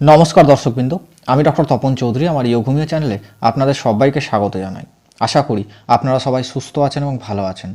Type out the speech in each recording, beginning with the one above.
নমস্কার দর্শকবৃন্দ, আমি ডক্টর তপন চৌধুরী, আমার ইয়োঘুমিয়া চ্যানেলে আপনাদের সবাইকে স্বাগত জানাই। আশা করি আপনারা সবাই সুস্থ আছেন এবং ভালো আছেন।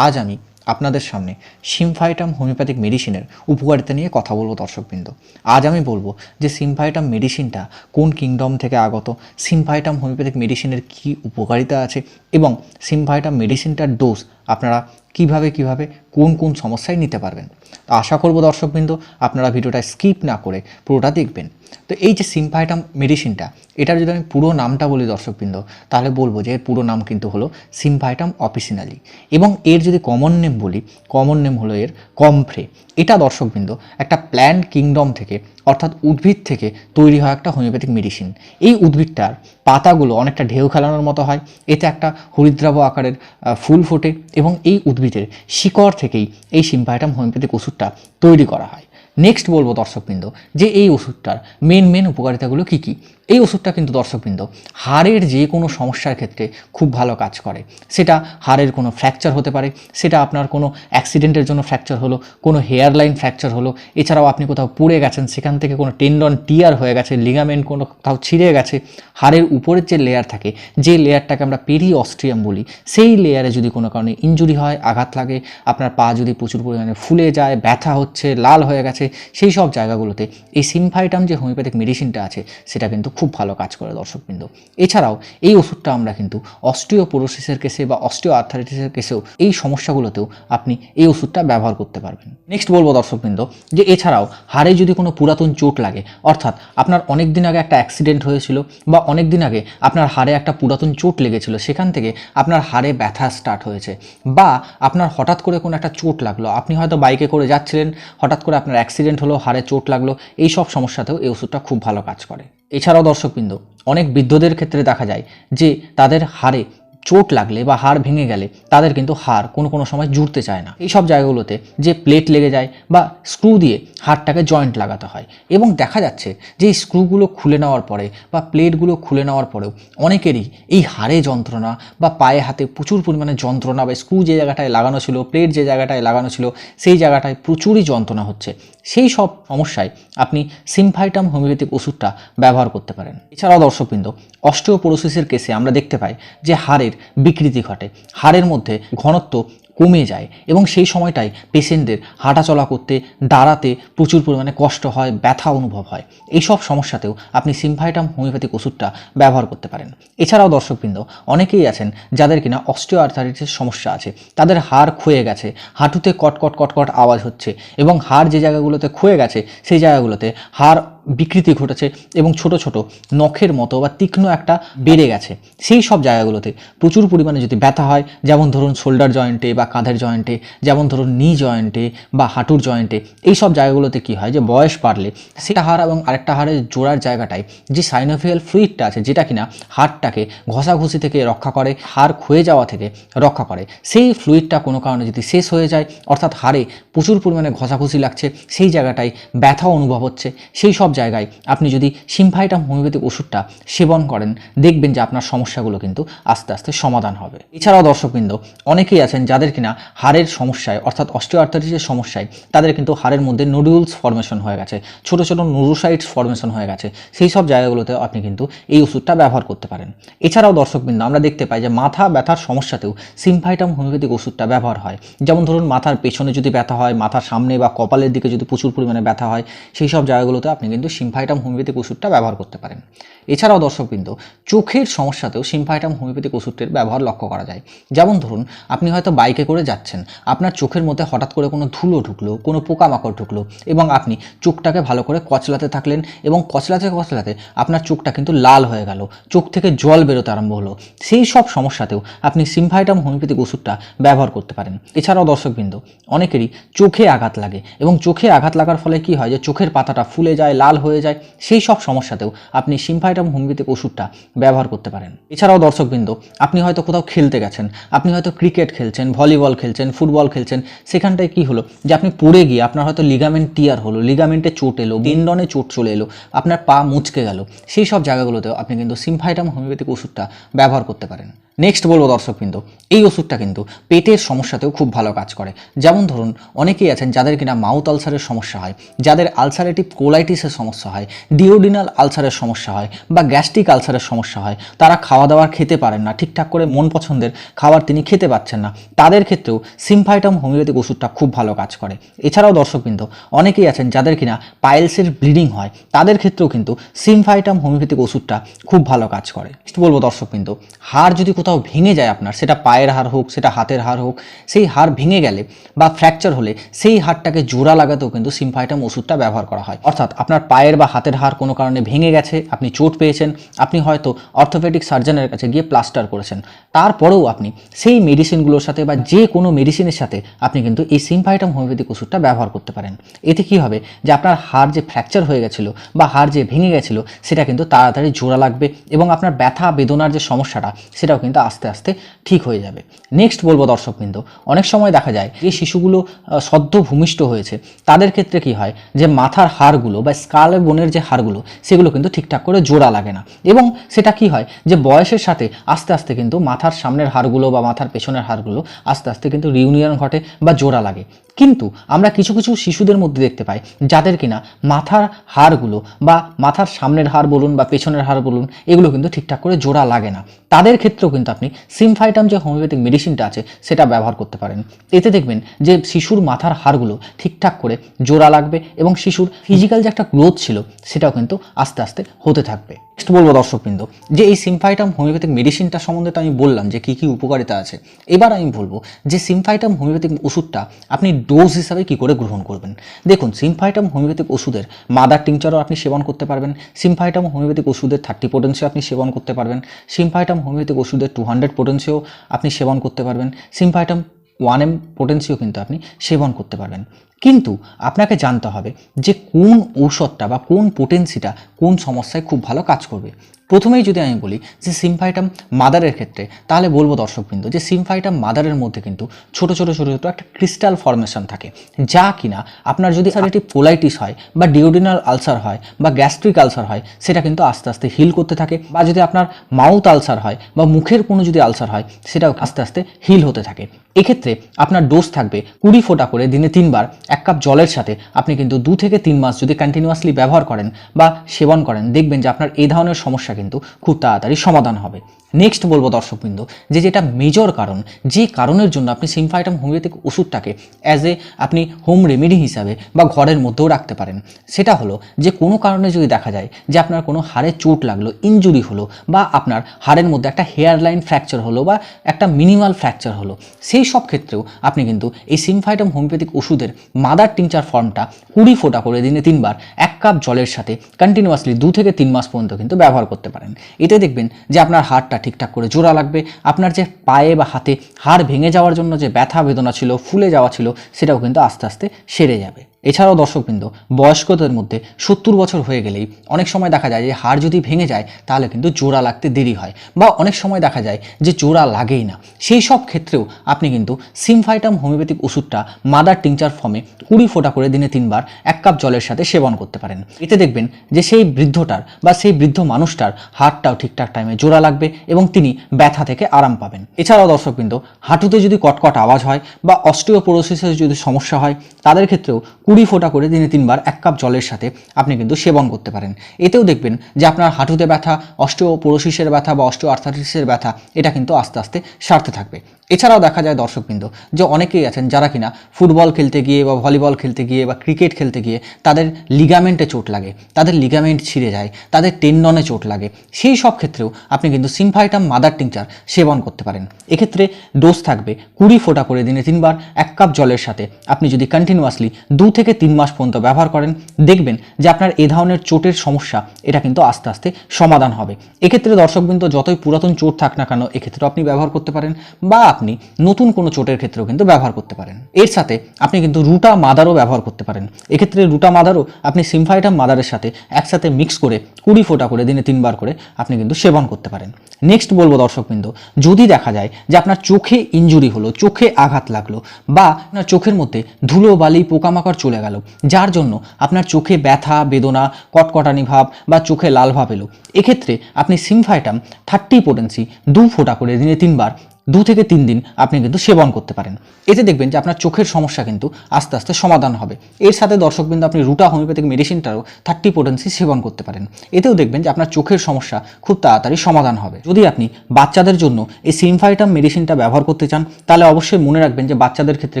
আজ আমি আপনাদের সামনে সিমফাইটাম হোমিওপ্যাথিক মেডিসিনের উপকারিতা নিয়ে কথা বলব দর্শকবৃন্দ। আজ আমি বলব যে সিমফাইটাম মেডিসিনটা কোন কিংডম থেকে আগত, সিমফাইটাম হোমিওপ্যাথিক মেডিসিনের কী উপকারিতা আছে এবং সিমফাইটাম মেডিসিনটার ডোজ আপনারা কীভাবে কীভাবে, কোন কোন সমস্যায় নিতে পারবেন। তো আশা করব দর্শকবৃন্দ, আপনারা ভিডিওটা স্কিপ না করে পুরোটা দেখবেন। তো এই যে সিম্পাইটাম মেডিসিনটা, এটার যদি আমি পুরো নামটা বলি দর্শকবৃন্দ, তাহলে বলব যে এর পুরো নাম কিন্তু হলো সিম্পাইটাম অপিসিনালি। এবং এর যদি কমন নেম বলি কমন নেম হলো এর কমফ্রে। এটা দর্শকবৃন্দ, একটা প্ল্যান্ট কিংডম থেকে অর্থাৎ উদ্ভিদ থেকে তৈরি হয় একটা হোমিওপ্যাথিক মেডিসিন। এই উদ্ভিদটার পাতাগুলো অনেকটা ঢেউ খেলানোর মতো হয়, এতে একটা হরিদ্রাব আকারের ফুল ফোটে এবং এই উদ্ভিদের শিকড় থেকেই এই সিম্পাইটাম হোমিওপ্যাথিক ওষুধটা তৈরি করা হয়। নেক্সট বলব দর্শকবৃন্দ, যে এই ওষুধটার মেন মেন উপকারিতাগুলো কী কী? এই ওষুধটা কিন্তু দর্শকবৃন্দ, হাড়ের যে কোনো সমস্যার ক্ষেত্রে খুব ভালো কাজ করে। সেটা হাড়ের কোনো ফ্র্যাকচার হতে পারে, সেটা আপনার কোনো অ্যাক্সিডেন্টের জন্য ফ্র্যাকচার হলো, কোনো হেয়ার লাইন ফ্র্যাকচার হলো, এছাড়াও আপনি কোথাও পড়ে গেছেন, সেখান থেকে কোনো টেন্ডন টিয়ার হয়ে গেছে লিগামেন্ট কোনো কোথাও ছিঁড়ে গেছে, হাড়ের উপরের যে লেয়ার থাকে, যে লেয়ারটাকে আমরা পেরি অস্ট্রিয়াম বলি, সেই লেয়ারে যদি কোনো কারণে ইঞ্জুরি হয়, আঘাত লাগে, আপনার পা যদি প্রচুর পরিমাণে ফুলে যায়, ব্যথা হচ্ছে, লাল হয়ে গেছে সেই সব জায়গাগুলোতে এই সিমফাইটাম যে হোমিওপ্যাথিক মেডিসিনটা আছে, সেটা কিন্তু খুব ভালো কাজ করে দর্শকবৃন্দ। এছাড়াও এই ওষুধটা আমরা কিন্তু অস্টিওপোরোসিসের কেসে বা অস্টিও আর্থারাইটিসের কেসেও এই সমস্যাগুলোতেও আপনি এই ওষুধটা ব্যবহার করতে পারবেন। নেক্সট বলব দর্শকবৃন্দ, যে এছাড়াও হাড়ে যদি কোনো পুরাতন চোট লাগে, অর্থাৎ আপনার অনেক দিন আগে একটা অ্যাক্সিডেন্ট হয়েছিল বা অনেক দিন আগে আপনার হাড়ে একটা পুরাতন চোট লেগেছিল, সেখান থেকে আপনার হাড়ে ব্যথা স্টার্ট হয়েছে বা আপনার হঠাৎ করে কোনো একটা চোট লাগল, আপনি হয়তো বাইকে করে যাচ্ছিলেন, হঠাৎ করে আপনার অ্যাক্সিডেন্ট হলো, হাড়ে চোট লাগল এই সব সমস্যাতেও এই ওষুধটা খুব ভালো কাজ করে। এছাড়াও দর্শকবৃন্দ, অনেক বৃদ্ধদের ক্ষেত্রে দেখা যায় যে তাদের হাড়ে চোট লাগলে বা হাড় ভেঙে গেলে তাদের কিন্তু হাড় কোনো কোনো সময় জুড়তে চায় না। এই সব জায়গাগুলোতে যে প্লেট লেগে যায় বা স্ক্রু দিয়ে হাড়টাকে জয়েন্ট লাগাতে হয় এবং দেখা যাচ্ছে যে এই স্ক্রুগুলো খুলে নেওয়ার পরে বা প্লেটগুলো খুলে নেওয়ার পরেও অনেকেরই এই হাড়ে যন্ত্রণা বা পায়ে হাতে প্রচুর পরিমাণে যন্ত্রণা বা স্ক্রু যে জায়গাটায় লাগানো ছিল, প্লেট যে জায়গাটায় লাগানো ছিল, সেই জায়গাটায় প্রচুরই যন্ত্রণা হচ্ছে। সেই সব সমস্যায় আপনি সিমফাইটাম হোমিওপ্যাথিক ওষুধটা ব্যবহার করতে পারেন। এছাড়াও দর্শকবৃন্দ, অস্টিওপোরোসিসের কেসে আমরা দেখতে পাই যে হাড়ের বিকৃতি ঘটে। হাড়ের মধ্যে ঘনত্ব কমে যায় এবং সেই সময়টায় পেশেন্টদের হাঁটাচলা করতে, দাঁড়াতে প্রচুর পরিমাণে কষ্ট হয়, ব্যথা অনুভব হয়। এইসব সমস্যাতেও আপনি সিমফাইটাম, হোমিওপ্যাথিক ওষুধটা ব্যবহার করতে পারেন। এছাড়াও দর্শকবৃন্দ, অনেকেই আছেন যাদের কিনা অস্টিও আর্থারাইটিসের সমস্যা আছে। তাদের হাড় ক্ষয়ে গেছে, হাঁটুতে কটকট কটকট আওয়াজ হচ্ছে এবং হাড় যে জায়গাগুলোতে ক্ষয়ে গেছে, সেই জায়গাগুলোতে হাড় বিকৃতি ঘটেছে এবং ছোট ছোট নখের মতো বা তীক্ষ্ণ একটা বেড়ে গেছে। সেই সব জায়গাগুলোতে প্রচুর পরিমাণে যদি ব্যথা হয়, যেমন ধরুন শোল্ডার জয়েন্টে বা কাঁধের জয়েন্টে যেমন ধরুন নি জয়েন্টে বা হাঁটুর জয়েন্টে এই সব জায়গাগুলোতে কি হয় যে বয়স বাড়লে সেটা হাড় এবং আরেকটা হাড়ের জোড়ার জায়গাটায় যে সাইনোফিয়াল ফ্লুইডটা আছে যেটা কিনা হাড়টাকে ঘষাঘষি থেকে রক্ষা করে, হাড় ক্ষয়ে যাওয়া থেকে রক্ষা করে, সেই ফ্লুইডটা কোনো কারণে যদি শেষ হয়ে যায়, অর্থাৎ হাড়ে প্রচুর পরিমাণে ঘষাঘষি লাগছে, সেই জায়গাটায় ব্যথা অনুভব হচ্ছে, সেই সব জায়গায় আপনি যদি সিমফাইটাম হোমিওপ্যাথিক ওষুধটা সেবন করেন, দেখবেন যে আপনার সমস্যাগুলো কিন্তু আস্তে আস্তে সমাধান হবে। এছাড়াও দর্শকবৃন্দ, অনেকেই আছেন যাদের কিনা হাড়ের সমস্যায়, অর্থাৎ অস্টিওআর্থাইটিসের সমস্যায়, তাদের কিন্তু হাড়ের মধ্যে নুডুলস ফর্মেশন হয়ে গেছে, ছোট ছোট নুরোসাইটস ফর্মেশন হয়ে গেছে। সেই সব জায়গাগুলোতে আপনি কিন্তু এই ওষুধটা ব্যবহার করতে পারেন। এছাড়াও দর্শকবৃন্দ, আমরা দেখতে পাই যে মাথা ব্যথার সমস্যাতেও সিমফাইটাম হোমিওপ্যাথিক ওষুধটা ব্যবহার হয়। যেমন ধরুন, মাথার পেছনে যদি ব্যথা হয়, মাথার সামনে বা কপালের দিকে যদি প্রচুর পরিমাণে ব্যথা হয়, সেই সব জায়গাগুলোতে আপনি কিন্তু সিমফাইটাম হোমিওপ্যাথিক ওষুধটা ব্যবহার করতে পারেন। এছাড়াও দর্শকবৃন্দ, চোখের সমস্যাতেও সিমফাইটাম হোমিওপ্যাথিক ওষুধটির ব্যবহার লক্ষ্য করা যায়। যেমন ধরুন, আপনি হয়তো বাইকে করে যাচ্ছেন, আপনার চোখের মধ্যে হঠাৎ করে কোনো ধুলো ঢুকলো, কোনো পোকামাকড় ঢুকলো এবং আপনি চোখটাকে ভালো করে কচলাতে থাকলেন এবং কচলাতে কচলাতে আপনার চোখটা কিন্তু লাল হয়ে গেল, চোখ থেকে জল বেরোতে আরম্ভ হলো। সেই সব সমস্যাতেও আপনি সিমফাইটাম হোমিওপ্যাথিক ওষুধটা ব্যবহার করতে পারেন। এছাড়াও দর্শকবৃন্দ, অনেকেরই চোখে আঘাত লাগে এবং চোখে আঘাত লাগার ফলে কি হয় যে চোখের পাতাটা ফুলে যায়, লাল হয়ে যায়, সেই সব সমস্যাতেও আপনি সিমফাইটাম হোমিওপ্যাথিক ওষুধটা ব্যবহার করতে পারেন। এছাড়াও দর্শকবৃন্দ, আপনি হয়তো কোথাও খেলতে গেছেন, আপনি হয়তো ক্রিকেট খেলছেন, ভলিবল খেলছেন, ফুটবল খেলছেন, সেখানটায় কি হলো যে আপনি পড়ে গিয়ে আপনার হয়তো লিগামেন্ট টিয়ার হলো লিগামেন্টে চোট এলো টেন্ডনে চোট চলে এলো, আপনার পা মুচকে গেল, সেই সব জায়গাগুলোতেও আপনি কিন্তু সিমফাইটাম হোমিওপ্যাথিক ওষুধটা ব্যবহার করতে পারেন। নেক্সট বলব দর্শকবৃন্দ এই ওষুধটা কিন্তু পেটের সমস্যাতেও খুব ভালো কাজ করে। যেমন ধরুন, অনেকেই আছেন যাদের কিনা মাউথ আলসারের সমস্যা হয়, যাদের আলসারেটিভ কোলাইটিসের সমস্যা হয়, ডিওডিনাল আলসারের সমস্যা হয় বা গ্যাস্ট্রিক আলসারের সমস্যা হয়, তারা খাওয়া দাওয়ার খেতে পারেন না, ঠিকঠাক করে মন পছন্দের খাবার তিনি খেতে পাচ্ছেন না। তাদের ক্ষেত্রেও সিমফাইটাম হোমিওপ্যাথিক ওষুধটা খুব ভালো কাজ করে। এছাড়াও দর্শকবৃন্দ অনেকেই আছেন যাদের কিনা পাইলসের ব্লিডিং হয়, তাদের ক্ষেত্রেও কিন্তু সিমফাইটাম হোমিওপ্যাথিক ওষুধটা খুব ভালো কাজ করে। বলব দর্শকবৃন্দ হাড় যদি কোথাও ভেঙে যায় আপনার, সেটা পায়ের হার হোক, সেটা হাতের হার হোক, সেই হার ভেঙে গেলে বা ফ্র্যাকচার হলে সেই হাড়টাকে জোড়া লাগাতেও কিন্তু সিমফাইটাম ওষুধটা ব্যবহার করা হয়। অর্থাৎ আপনার পায়ের বা হাতের হার কোনো কারণে ভেঙে গেছে, আপনি চোট পেয়েছেন, আপনি হয়তো অর্থোপেডিক সার্জনের কাছে গিয়ে প্লাস্টার করেছেন। তারপরেও আপনি সেই মেডিসিনগুলোর সাথে বা যে কোনো মেডিসিনের সাথে আপনি কিন্তু এই সিমফাইটাম হোমিওপ্যাথিক ওষুধটা ব্যবহার করতে পারেন। এতে কি হবে যে আপনার হাড় যে ফ্র্যাকচার হয়ে গেছিল বা হাড় যে ভেঙে গেছিল, সেটা কিন্তু তাড়াতাড়ি জোড়া লাগবে এবং আপনার ব্যথা, বেদনার যে সমস্যাটা, সেটাও কিন্তু আস্তে আস্তে ঠিক হয়ে যাবে। নেক্সট বলব দর্শকবৃন্দ, অনেক সময় দেখা যায় যে শিশুগুলো সদ্য ভূমিষ্ঠ হয়েছে, তাদের ক্ষেত্রে কি হয় যে মাথার হাড়গুলো বা স্কাল বোনের যে হাড়গুলো, সেগুলো কিন্তু ঠিকঠাক করে জোড়া লাগে না। এবং সেটা কি হয় যে বয়সের সাথে আস্তে আস্তে কিন্তু মাথার সামনের হাড়গুলো বা মাথার পেছনের হাড়গুলো আস্তে আস্তে কিন্তু রিউনিয়ন ঘটে বা জোড়া লাগে। কিন্তু আমরা কিছু কিছু শিশুদের মধ্যে দেখতে পাই যাদের কিনা মাথার হাড়গুলো বা মাথার সামনের হাড় বলুন বা পেছনের হাড় বলুন, এগুলো কিন্তু ঠিকঠাক করে জোড়া লাগে না। তাদের ক্ষেত্রেও কিন্তু আপনি সিমফাইটাম যে হোমিওপ্যাথিক মেডিসিনটা আছে, সেটা ব্যবহার করতে পারেন। এতে দেখবেন যে শিশুর মাথার হাড়গুলো ঠিকঠাক করে জোড়া লাগবে এবং শিশুর ফিজিক্যাল যে একটা গ্রোথ ছিল, সেটাও কিন্তু আস্তে আস্তে হতে থাকবে। নেক্সট বলব দর্শকবৃন্দ, যে এই সিমফাইটাম হোমিওপ্যাথিক মেডিসিনটা সম্বন্ধে তো আমি বললাম যে কী কী উপকারিতা আছে। এবার আমি বলব যে সিমফাইটাম হোমিওপ্যাথিক ওষুধটা আপনি ডোজ হিসাবে কি করে গ্রহণ করবেন? দেখুন সিমফাইটাম হোমিওপ্যাথিক ওষুধের মাদার টিংচারও আপনি সেবন করতে পারবেন। সিমফাইটাম হোমিওপ্যাথিক ওষুধের থার্টি পোটেন্সিও আপনি সেবন করতে পারবেন। সিমফাইটাম হোমিওপ্যাথিক ওষুধের টু হান্ড্রেড পোটেন্সিও আপনি সেবন করতে পারবেন। সিমফাইটাম ওয়ান এম পোটেন্সিও কিন্তু আপনি সেবন করতে পারবেন। কিন্তু আপনাকে জানতে হবে যে কোন ঔষধটা বা কোন পোটেন্সিটা কোন সমস্যায় খুব ভালো কাজ করবে। প্রথমেই যদি আমি বলি যে সিমফাইটাম মাদারের ক্ষেত্রে, তাহলে বলব দর্শকবৃন্দ যে সিমফাইটাম মাদারের মধ্যে কিন্তু ছোট ছোট ছোট ছোট একটা ক্রিস্টাল ফর্মেশন থাকে, যা কিনা আপনার যদি সারেটি পোলাইটিস হয় বা ডিওডিনাল আলসার হয় বা গ্যাস্ট্রিক আলসার হয়, সেটা কিন্তু আস্তে আস্তে হিল করতে থাকে বা যদি আপনার মাউথ আলসার হয় বা মুখের কোনো যদি আলসার হয়, সেটাও আস্তে আস্তে হিল হতে থাকে। এক্ষেত্রে আপনার ডোজ থাকবে কুড়ি ফোঁটা করে দিনে তিনবার এক কাপ জলের সাথে আপনি কিন্তু দু থেকে তিন মাস যদি কন্টিনিউয়াসলি ব্যবহার করেন বা সেবন করেন, দেখবেন যে আপনার এই ধরনের সমস্যা কিন্তু খুব তাড়াতাড়ি সমাধান হবে। নেক্সট বলব দর্শকবৃন্দ, যে যেটা মেজর কারণ, যে কারণের জন্য আপনি সিমফাইটাম হোমিওপ্যাথিক ওষুধটাকে অ্যাজ এ আপনি হোম রেমেডি হিসাবে বা ঘরের মধ্যেও রাখতে পারেন। সেটা হলো যে কোনো কারণে যদি দেখা যায় যে আপনার কোনো হাড়ে চোট লাগল ইনজুরি হলো বা আপনার হাড়ের মধ্যে একটা হেয়ার লাইন ফ্র্যাকচার হলো বা একটা মিনিমাল ফ্র্যাকচার হলো, সেই সব ক্ষেত্রেও আপনি কিন্তু এই সিমফাইটাম হোমিওপ্যাথিক ওষুধের মাদার টিংচার ফর্মটা কুড়ি ফোঁটা করে দিনে তিনবার, এক কাপ জলের সাথে কন্টিনিউয়াসলি দু থেকে তিন মাস পর্যন্ত কিন্তু ব্যবহার করতে পারেন। এতে দেখবেন যে আপনার হাড়টা ঠিকঠাক করে জোড়া লাগবে। আপনার যে পায়ে বা হাতে হাড় ভেঙে যাওয়ার জন্য যে ব্যথা বেদনা ছিল, ফুলে যাওয়া ছিল, সেটাও কিন্তু আস্তে আস্তে সেরে যাবে। এছাড়াও দর্শকবৃন্দ, বয়স্কদের মধ্যে সত্তর বছর হয়ে গেলেই অনেক সময় দেখা যায় যে হাড় যদি ভেঙে যায় তাহলে কিন্তু জোড়া লাগতে দেরি হয় বা অনেক সময় দেখা যায় যে জোড়া লাগেই না। সেই সব ক্ষেত্রেও আপনি কিন্তু সিমফাইটাম হোমিওপ্যাথিক ওষুধটা মাদার টিংচার ফর্মে কুড়ি ফোঁটা করে দিনে তিনবার এক কাপ জলের সাথে সেবন করতে পারেন। এতে দেখবেন যে সেই বৃদ্ধটার বা সেই বৃদ্ধ মানুষটার হাড়টাও ঠিকঠাক টাইমে জোড়া লাগবে এবং তিনি ব্যথা থেকে আরাম পাবেন। এছাড়াও দর্শকবৃন্দ, হাঁটুতে যদি কটকট আওয়াজ হয় বা অস্টিওপোরোসিসের যদি সমস্যা হয়, তাদের ক্ষেত্রেও কুড়ি ফোঁটা করে দিনে তিনবার এক কাপ জলের সাথে আপনি কিন্তু সেবন করতে পারেন। এতেও দেখবেন যে আপনার হাঁটুতে ব্যথা, অস্টিওপোরোসিসের ব্যথা বা অষ্ট আর্থাইটিসের ব্যথা, এটা কিন্তু আস্তে আস্তে সারতে থাকবে। এছাড়াও দেখা যায় দর্শকবৃন্দ যে অনেকেই আছেন যারা কিনা ফুটবল খেলতে গিয়ে বা ভলিবল খেলতে গিয়ে বা ক্রিকেট খেলতে গিয়ে তাদের লিগামেন্টে চোট লাগে, তাদের লিগামেন্ট ছিঁড়ে যায়, তাদের টেন্ডনে চোট লাগে। সেই সব ক্ষেত্রেও আপনি কিন্তু সিমফাইটাম মাদার টিংচার সেবন করতে পারেন। এক্ষেত্রে ডোজ থাকবে কুড়ি ফোঁটা করে দিনে তিনবার, এক কাপ জলের সাথে। আপনি যদি কন্টিনিউয়াসলি দু থেকে তিন মাস পর্যন্ত ব্যবহার করেন, দেখবেন যে আপনার এ ধরনের চোটের সমস্যা, এটা কিন্তু আস্তে আস্তে সমাধান হবে। এক্ষেত্রে দর্শকবৃন্দ যতই পুরাতন চোট থাক না কেন, এক্ষেত্রেও আপনি ব্যবহার করতে পারেন বা আপনি নতুন কোনো চোটের ক্ষেত্রেও কিন্তু ব্যবহার করতে পারেন। এর সাথে আপনি কিন্তু রুটা মাদারও ব্যবহার করতে পারেন। এক্ষেত্রে রুটা মাদারও আপনি সিমফাইটাম মাদারের সাথে একসাথে মিক্স করে কুড়ি ফোঁটা করে, দিনে তিনবার করে আপনি কিন্তু সেবন করতে পারেন। নেক্সট বলব দর্শকবৃন্দ, যদি দেখা যায় যে আপনার চোখে ইঞ্জুরি হলো, চোখে আঘাত লাগল বা আপনার চোখের মধ্যে ধুলো, বালি, পোকামাকড় চলে গেল, যার জন্য আপনার চোখে ব্যথা, বেদনা, কটকটানি ভাব বা চোখে লাল ভাব এলো, এক্ষেত্রে আপনি সিমফাইটাম থার্টি পোটেন্সি দু ফোঁটা করে, দিনে তিনবার দু থেকে তিন দিন আপনি কিন্তু সেবন করতে পারেন। এতে দেখবেন যে আপনার চোখের সমস্যা কিন্তু আস্তে আস্তে সমাধান হবে। এর সাথে দর্শকবৃন্দ আপনি রুটা হোমিওপ্যাথিক মেডিসিনটারও থার্টি পোটেন্সি সেবন করতে পারেন। এতেও দেখবেন যে আপনার চোখের সমস্যা খুব তাড়াতাড়ি সমাধান হবে। যদি আপনি বাচ্চাদের জন্য এই সিমফাইটাম মেডিসিনটা ব্যবহার করতে চান, তাহলে অবশ্যই মনে রাখবেন যে বাচ্চাদের ক্ষেত্রে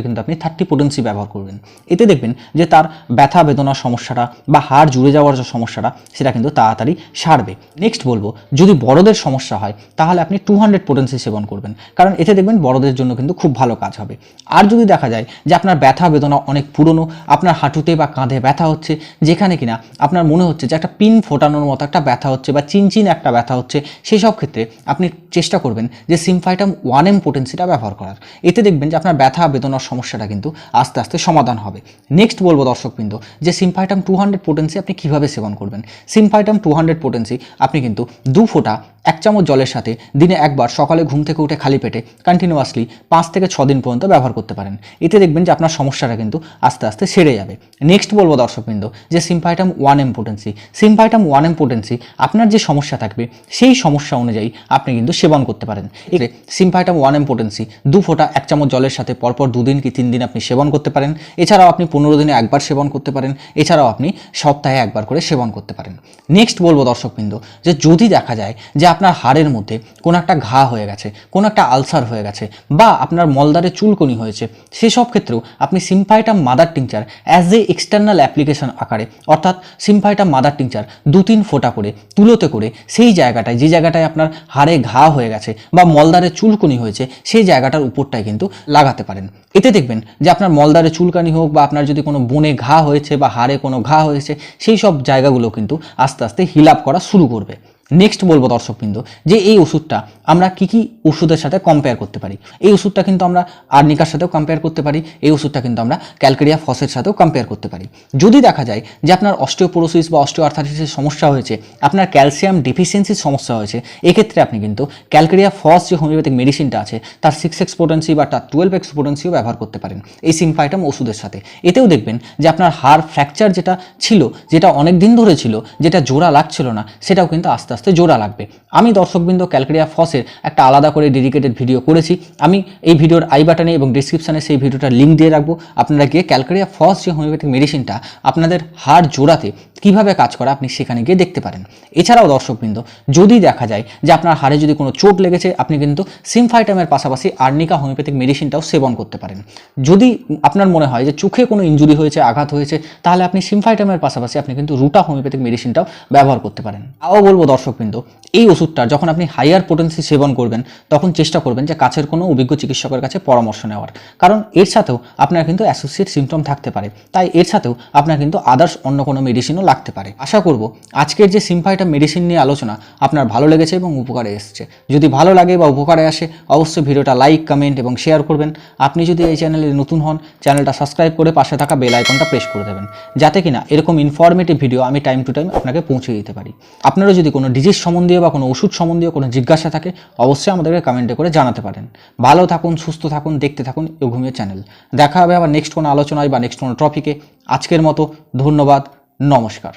কিন্তু আপনি থার্টি পোটেন্সি ব্যবহার করবেন। এতে দেখবেন যে তার ব্যথা বেদনার সমস্যাটা বা হাড় জুড়ে যাওয়ার যে সমস্যাটা, সেটা কিন্তু তাড়াতাড়ি সারবে। নেক্সট বলব, যদি বড়দের সমস্যা হয়, তাহলে আপনি টু হান্ড্রেড পোটেন্সি সেবন করবেন। কারণ এতে দেখবেন বড়দের জন্য কিন্তু খুব ভালো কাজ হবে। আর যদি দেখা যায় যে আপনার ব্যথা বেদনা অনেক পুরনো, আপনার হাঁটুতে বা কাঁধে ব্যথা হচ্ছে, যেখানে কিনা আপনার মনে হচ্ছে যে একটা পিন ফোটানোর মতো একটা ব্যথা হচ্ছে বা চিনচিন একটা ব্যথা হচ্ছে সেই সব ক্ষেত্রে আপনি চেষ্টা করবেন যে সিমফাইটাম ওয়ান এম পোটেন্সিটা ব্যবহার করার। এতে দেখবেন যে আপনার ব্যথা, বেদনার সমস্যাটা কিন্তু আস্তে আস্তে সমাধান হবে। নেক্সট বলব দর্শকবৃন্দ, যে সিমফাইটাম টু হান্ড্রেড পোটেন্সি আপনি কীভাবে সেবন করবেন? সিমফাইটাম টু হান্ড্রেড পোটেন্সি আপনি কিন্তু দু ফোঁটা এক চামচ জলের সাথে দিনে একবার সকালে ঘুম থেকে উঠে খালি পেটে কন্টিনিউয়াসলি পাঁচ থেকে ছ দিন পর্যন্ত ব্যবহার করতে পারেন। এতে দেখবেন যে আপনার সমস্যাটা কিন্তু আস্তে আস্তে সেরে যাবে। নেক্সট বলব দর্শকবৃন্দ, যে symphytum one M potency symphytum one M potency আপনার যে সমস্যা থাকবে, সেই সমস্যা অনুযায়ী আপনি কিন্তু সেবন করতে পারেন। এতে সিম্পাইটাম ওয়ান এম পোটেন্সি দু ফোঁটা এক চামচ জলের সাথে পরপর দুদিন কি তিন দিন আপনি সেবন করতে পারেন। এছাড়াও আপনি পনেরো দিনে একবার সেবন করতে পারেন। এছাড়াও আপনি সপ্তাহে একবার করে সেবন করতে পারেন। নেক্সট বলব দর্শকবৃন্দ, যে যদি দেখা যায় যে আপনার হাড়ের মধ্যে কোনো একটা ঘা হয়ে গেছে, কোনো একটা আলসার হয়ে গেছে বা আপনার মলদারে চুলকনি হয়েছে। সেসব ক্ষেত্রেও আপনি symphytum mother tincture as a external application আকারে, অর্থাৎ সিম্পাইটাম মাদার টিংচার দু তিন ফোঁটা করে, তুলোতে করে, সেই জায়গাটায়, যে জায়গাটায় আপনার হাড়ে ঘা হয়ে গেছে বা মলদারে চুলকনি হয়েছে, সেই জায়গাটার উপরটায় কিন্তু লাগাতে পারেন। এতে দেখবেন যে আপনার মলদারে চুলকানি হোক বা আপনার যদি কোনো বনে ঘা হয়েছে বা হাড়ে কোনো ঘা হয়েছে, সেই সব জায়গাগুলো কিন্তু আস্তে আস্তে হিল আপ করা শুরু করবে। নেক্সট বলব দর্শকবৃন্দ যে এই ওষুধটা আমরা কি কি ওষুধের সাথে কম্পেয়ার করতে পারি? এই ওষুধটা কিন্তু আমরা আর্নিকার সাথেও কম্পেয়ার করতে পারি, এই ওষুধটা কিন্তু আমরা ক্যালকেরিয়া ফসের সাথেও কম্পেয়ার করতে পারি। যদি দেখা যায় যে আপনার অস্টিওপোরোসিস বা অস্টিও আর্থাইটিসের সমস্যা হয়েছে, আপনার ক্যালসিয়াম ডিফিসিয়েন্সির সমস্যা হয়েছে, এক্ষেত্রে আপনি কিন্তু ক্যালকেরিয়া ফস যে হোমিওপ্যাথিক মেডিসিনটা আছে, তার সিক্স এক্স পোটেন্সি বা তার টুয়েলভ এক্স পোটেন্সিও ব্যবহার করতে পারেন এই সিম্পাইটাম ওষুধের সাথে। এতেও দেখবেন যে আপনার হাড় ফ্র্যাকচার যেটা ছিল, যেটা অনেক দিন ধরে ছিল, যেটা জোড়া লাগছিল না, সেটাও কিন্তু আস্তে আস্তে জোড়া লাগবে। আমি দর্শকবৃন্দ ক্যালকেরিয়া ফসের একটা আলাদা করে ডেডিকেটেড ভিডিও করেছি। আমি এই ভিডিওর আই বাটনে এবং ডিসক্রিপশানে সেই ভিডিওটার লিঙ্ক দিয়ে রাখব। আপনারা গিয়ে ক্যালকেরিয়া ফস যে হোমিওপ্যাথিক মেডিসিনটা আপনাদের হাড় জোড়াতে কীভাবে কাজ করে আপনি সেখানে গিয়ে দেখতে পারেন। এছাড়াও দর্শকবৃন্দ, যদি দেখা যায় যে আপনার হাড়ে যদি কোনো চোট লেগেছে, আপনি কিন্তু সিমফাইটামের পাশাপাশি আর্নিকা হোমিওপ্যাথিক মেডিসিনটাও সেবন করতে পারেন। যদি আপনার মনে হয় যে চোখে কোনো ইঞ্জুরি হয়েছে, আঘাত হয়েছে, তাহলে আপনি সিমফাইটামের পাশাপাশি আপনি কিন্তু রুটা হোমিওপ্যাথিক মেডিসিনটাও ব্যবহার করতে পারেন। তাও বলব দর্শকবৃন্দ, এই ওষুধটা যখন আপনি হাইয়ার পোটেন্সি সেবন করবেন, তখন চেষ্টা করবেন যে কাছের কোনো অভিজ্ঞ চিকিৎসকের কাছে পরামর্শ নেওয়ার। কারণ এর সাথেও আপনার কিন্তু অ্যাসোসিয়েট সিমটম থাকতে পারে। তাই এর সাথেও আপনার কিন্তু আদার্স অন্য কোনো মেডিসিনও লাগতে পারে। আশা করব আজকের যে সিম্পাইটা মেডিসিন নিয়ে আলোচনা আপনার ভালো লেগেছে এবং উপকারে এসেছে। যদি ভালো লাগে বা উপকারে আসে, অবশ্যই ভিডিওটা লাইক কমেন্ট এবং শেয়ার করবেন। আপনি যদি এই চ্যানেলে নতুন হন চ্যানেলটা সাবস্ক্রাইব করে পাশে থাকা বেল আইকনটা প্রেস করে দেবেন। যাতে কিনা এরকম ইনফরমেটিভ ভিডিও আমি টাইম টু টাইম আপনাকে পৌঁছে দিতে পারি। আপনারা যদি কোনো ডিজিজ সম্বন্ধীয় বা কোনো ওষুধ সম্বন্ধীয় কোনো জিজ্ঞাসা থাকে, অবশ্যই আমাদেরকে কমেন্টে করে জানাতে পারেন। ভালো থাকুন, সুস্থ থাকুন, দেখতে থাকুন ঘুমিয়ে চ্যানেল দেখা হবে আবার নেক্সট কোনো আলোচনায় বা নেক্সট কোনো টপিকে আজকের মতো ধন্যবাদ। নমস্কার।